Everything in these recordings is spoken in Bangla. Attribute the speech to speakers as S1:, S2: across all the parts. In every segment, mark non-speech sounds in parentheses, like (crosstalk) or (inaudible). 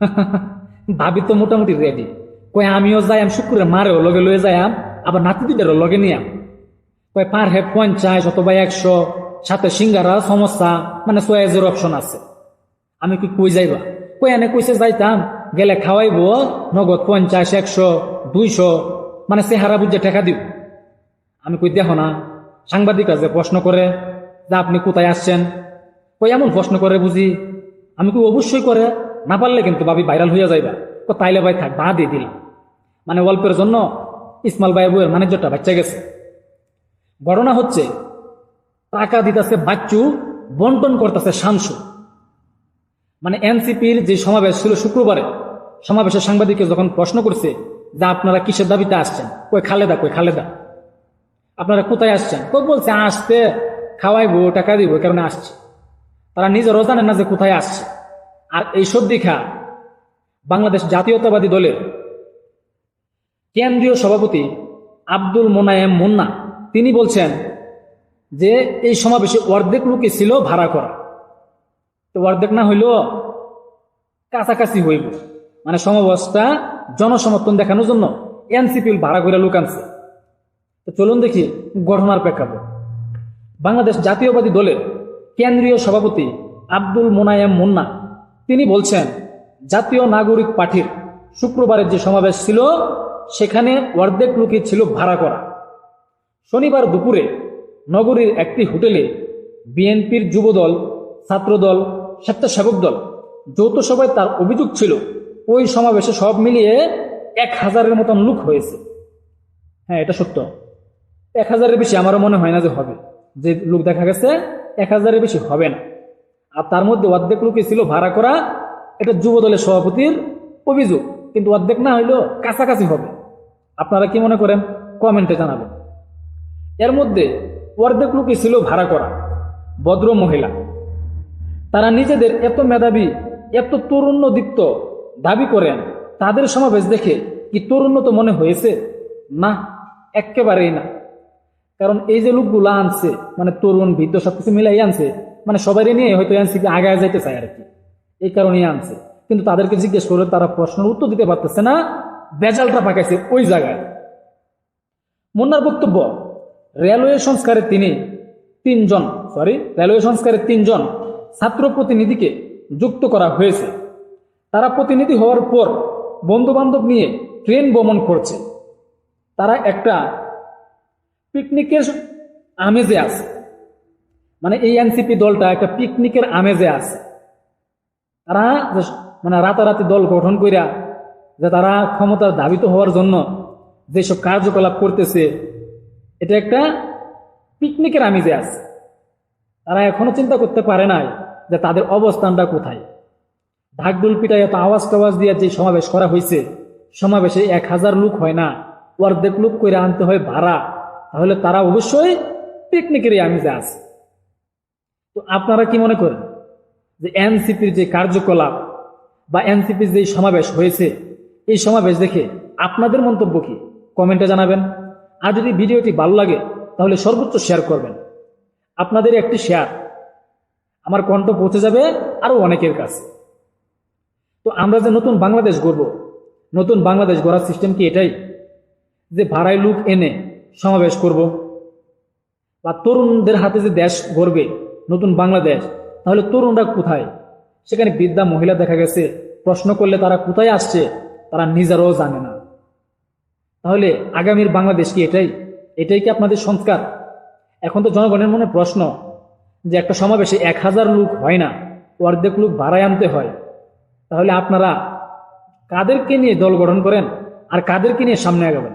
S1: (laughs) ভাবি তো মোটামুটি রেডি কই আমিও যাই আমি শুক্রের মারেও লগে লয়ে যাইম আবার নাতি দুটারও লগে নিয়াম। কই পার হেড পঞ্চাশ অথবা একশো, সাথে সিঙ্গারা সমস্যা মানে সোয়াজের অপশন আছে। আমি কি কই যাইবা? কই এনে কইছে যাইতাম, গেলে খাওয়াইবো, নগদ পঞ্চাশ, একশো, দুইশো মানে চেহারা বুঝে ঠেকা দিব আমি কই, দেখো না সাংবাদিক আছে প্রশ্ন করে, যে আপনি কোথায় আসছেন? কই এমন প্রশ্ন করে বুঝি। আমি কই, অবশ্যই করে। না পারলে কিন্তু ভাবি ভাইরাল হইয়া যাইবা। তো তাইলে ভাই থাক বা দিয়ে দিলাম মানে অল্পের জন্য ইসমাল ভাই বউয়ের ম্যানেজারটা বাচ্চা গেছে। ঘটনা হচ্ছে, টাকা দিতেছে বাচ্চু, বন্টন করতেছে শামসু মানে এনসিপির যে সমাবেশ ছিল শুক্রবারে, সমাবেশের সাংবাদিককে যখন প্রশ্ন করছে যে আপনারা কিসের দাবিতে আসছেন? কই খালেদা কই খালেদা? আপনারা কোথায় আসছেন? কই বলছে, আসতে, খাওয়াইবো, টাকা দিব কারণে আসছে। তারা নিজেরও জানেন না যে কোথায় আসছে। আর এইসব দেখা বাংলাদেশ জাতীয়তাবাদী দলের কেন্দ্রীয় সভাপতি আব্দুল মোনায়েম মুন্না। তিনি বলছেন যে এই সমাবেশে অর্ধেক লোকই ছিল ভাড়া করা। তো অর্ধেক না হইলেও কাছাকাছি হইব। মানে সমাবেশটা জনসমর্থন দেখানোর জন্য এনসিপি ভাড়া করে লোক আনছে। তো চলুন দেখি ঘটনার প্রেক্ষাপট। বাংলাদেশ জাতীয়বাদী দলের কেন্দ্রীয় সভাপতি আব্দুল মোনায়েম মুন্না তিনি বলছেন, জাতীয় নাগরিক পার্টির শুক্রবারের যে সমাবেশ ছিল, সেখানে অর্ধেক লোকই ছিল ভাড়া করা। শনিবার দুপুরে নগরীর একটি হোটেলে বিএনপির যুবদল, ছাত্রদল, স্বেচ্ছাসেবক দল যৌথ সভায় তার অভিযোগ ছিল, ওই সমাবেশে সব মিলিয়ে এক হাজারের মতন লোক হয়েছে। হ্যাঁ এটা সত্য। এক হাজারের বেশি আমারও মনে হয় না যে হবে। যে লোক দেখা গেছে, এক হাজারের বেশি হবে না। আর তার মধ্যে অর্ধেক লোকই ছিল ভাড়া করা। এটা যুব দলের সভাপতির অভিযোগ। কিন্তু অর্ধেক না হইলেও কাছাকাছি হবে। আপনারা কি মনে করেন? কমেন্টে জানাবেন। এর মধ্যে অর্ধেক লোকই ছিল ভাড়া করা, ভদ্র মহিলা। তারা নিজেদের এত মেধাবী, এত তরুণ্যদীপ্ত দাবি করেন, তাদের সমাবেশ দেখে কি তরুণ্য তো মনে হয়েছে? না, একেবারেই না। কারণ এই যে লোকগুলো আনছে মানে তরুণ, বৃদ্ধ সবকিছু মিলাই আনছে মানে সবাই নিয়ে হয়তো এনসিপি আগায় যাইতে চায় আর কি এই কারণেই আনছে। কিন্তু তাদেরকে জিজ্ঞেস করে তারা প্রশ্নের উত্তর দিতে পারতেছে না বেজালটা পাকাইছে ওই জায়গায়। মুন্নার বক্তব্য, রেলওয়ে সংস্কারে তিনি তিনজন সরি রেলওয়ে সংস্কারে তিনজন ছাত্র প্রতিনিধিকে যুক্ত করা হয়েছে। তারা প্রতিনিধি হওয়ার পর বন্ধু বান্ধব নিয়ে ট্রেন ভ্রমণ করছে। তারা একটা পিকনিকের আমেজে আছে। মানে এই এনসিপি দলটা একটা পিকনিকের আমেজে আছে। তারা মানে রাতারাতি দল গঠন কইরা যে তারা ক্ষমতার দাবিত হওয়ার জন্য যেসব কার্যকলাপ করতেছে, এটা একটা পিকনিকের আমেজে আছে। তারা এখনও চিন্তা করতে পারে নাই যে তাদের অবস্থানটা কোথায়। ঢাকডুল পিটায় এত আওয়াজ টাওয়াজ দিয়ে যে সমাবেশ করা হয়েছে সমাবেশে এক হাজার লোক হয় না অর্ধেক লোক করে আনতে হয় ভাড়া, তাহলে তারা অবশ্যই পিকনিকেরই আমেজে আছে। তো আপনারা কি মনে করেন যে এনসিপির যে কার্যকলাপ বা এনসিপির যে সমাবেশ হয়েছে, এই সমাবেশ দেখে আপনাদের মন্তব্য কি? কমেন্টে জানাবেন। আর যদি ভিডিওটি ভালো লাগে, তাহলে সর্বোচ্চ শেয়ার করবেন। আপনাদের একটি শেয়ার আমার কণ্ঠ পৌঁছে যাবে আরও অনেকের কাছে। তো আমরা যে নতুন বাংলাদেশ গড়ব, নতুন বাংলাদেশ গড়ার সিস্টেম কি এটাই? যে ভাড়ায় লোক এনে সমাবেশ করব। বা তরুণদের হাতে যে দেশ গড়বে নতুন বাংলাদেশ, তাহলে তরুণরা কোথায়? সেখানে বৃদ্ধা মহিলা দেখা গেছে, প্রশ্ন করলে তারা কোথায় আসছে, তারা নিজেরাও জানে না। তাহলে আগামীর বাংলাদেশ কি এটাই? এটাই কি আপনাদের সংস্কার? এখন তো জনগণের মনে প্রশ্ন যে একটা সমাবেশে এক হাজার লোক হয় না, অর্ধেক লোক ভাড়ায় আনতে হয়। তাহলে আপনারা কাদেরকে নিয়ে দল গঠন করেন আর কাদেরকে নিয়ে সামনে আগাবেন?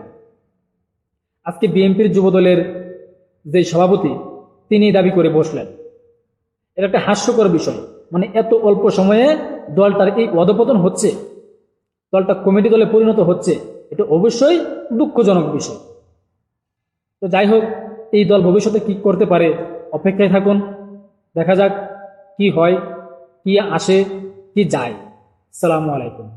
S1: আজকে বিএনপির যুবদলের যে সভাপতি তিনি দাবি করে বসলেন। এটা একটা হাস্যকর বিষয়। মানে এত অল্প সময়ে দলটার এই অধপতন হচ্ছে, দলটা কমিটি দলে পরিণত হচ্ছে, এটা অবশ্যই দুঃখজনক বিষয়। তো যাই হোক, এই দল ভবিষ্যতে কি করতে পারে অপেক্ষায় থাকুন, দেখা যাক কি হয়, কি আসে, কি যায়। সালামু আলাইকুম।